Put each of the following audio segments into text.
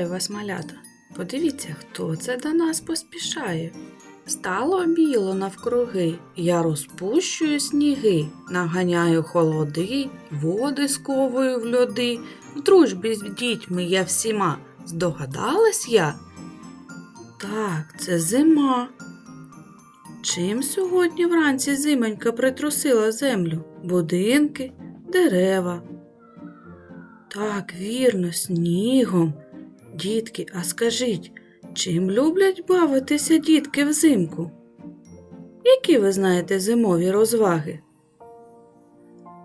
вас, малята. Подивіться, хто це до нас поспішає. Стало біло навкруги, я розпущую сніги, наганяю холоди, води сковую в льоди, в дружбі з дітьми я всіма. Здогадалась я? Так, це зима. Чим сьогодні вранці зименька притрусила землю? Будинки, дерева. Так, вірно, снігом. Дітки, а скажіть, чим люблять бавитися дітки взимку? Які ви знаєте зимові розваги?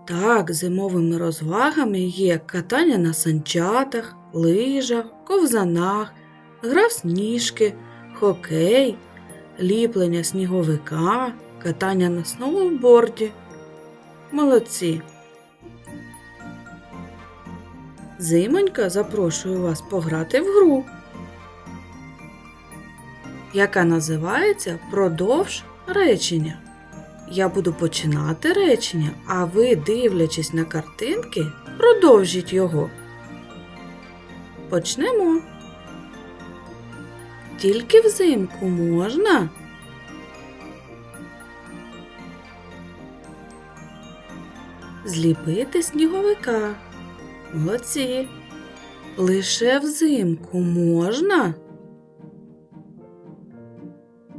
Так, зимовими розвагами є катання на санчатах, лижах, ковзанах, гра в сніжки, хокей, ліплення сніговика, катання на сноуборді. Молодці! Зимонька запрошую вас пограти в гру, яка називається Продовж речення. Я буду починати речення, а ви, дивлячись на картинки, продовжіть його. Почнемо. Тільки взимку можна. Зліпити сніговика. Молодці. Лише взимку можна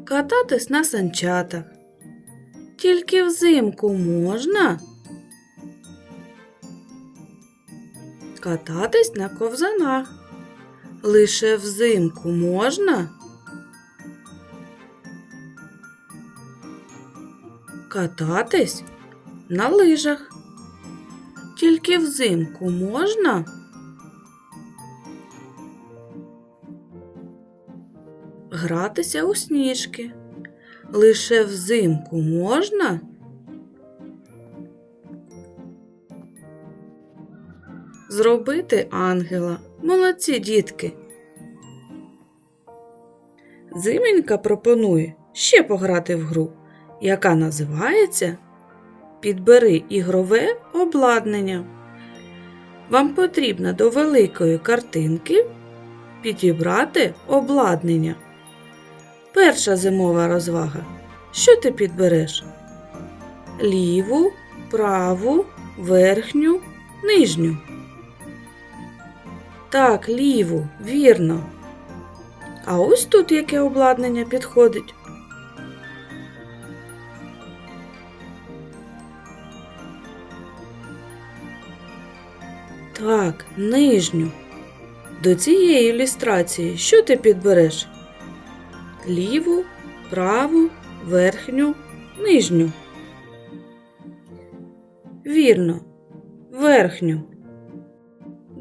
кататись на санчатах. Тільки взимку можна кататись на ковзанах. Лише взимку можна кататись на лижах. Тільки взимку можна гратися у сніжки. Лише взимку можна зробити ангела. Молодці дітки. Зименька пропонує ще пограти в гру, яка називається Підбери ігрове обладнання. Вам потрібно до великої картинки підібрати обладнання. Перша зимова розвага. Що ти підбереш? Ліву, праву, верхню, нижню. Так, ліву, вірно. А ось тут яке обладнання підходить. Так, нижню. До цієї ілюстрації що ти підбереш? Ліву, праву, верхню, нижню. Вірно, верхню.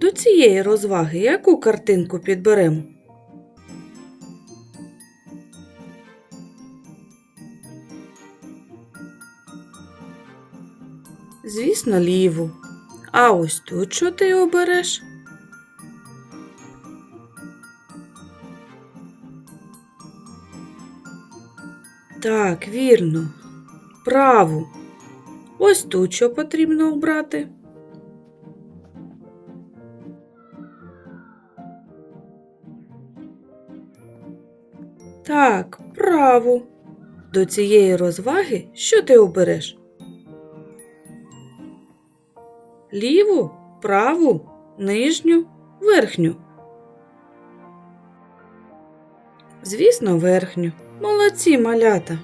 До цієї розваги яку картинку підберемо? Звісно, ліву. А ось тут що ти обереш? Так, вірно. Праву. Ось тут що потрібно обрати. Так, праву. До цієї розваги що ти обереш? Ліву, праву, нижню, верхню. Звісно, верхню. Молодці малята.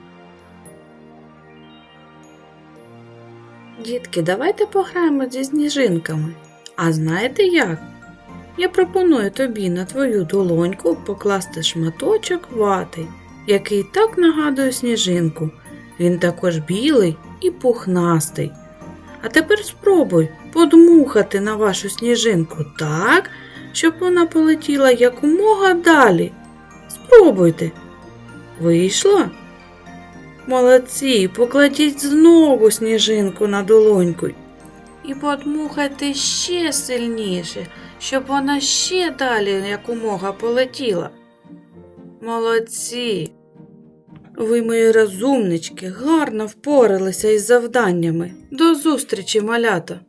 Дітки, давайте пограємо зі сніжинками. А знаєте як? Я пропоную тобі на твою долоньку покласти шматочок вати, який так нагадує сніжинку. Він також білий і пухнастий. А тепер спробуй подмухати на вашу сніжинку так, щоб вона полетіла якомога далі. Спробуйте. Вийшло? Молодці, покладіть знову сніжинку на долоньку і подмухайте ще сильніше, щоб вона ще далі якомога полетіла. Молодці. Ви, мої розумнички, гарно впоралися із завданнями. До зустрічі, малята!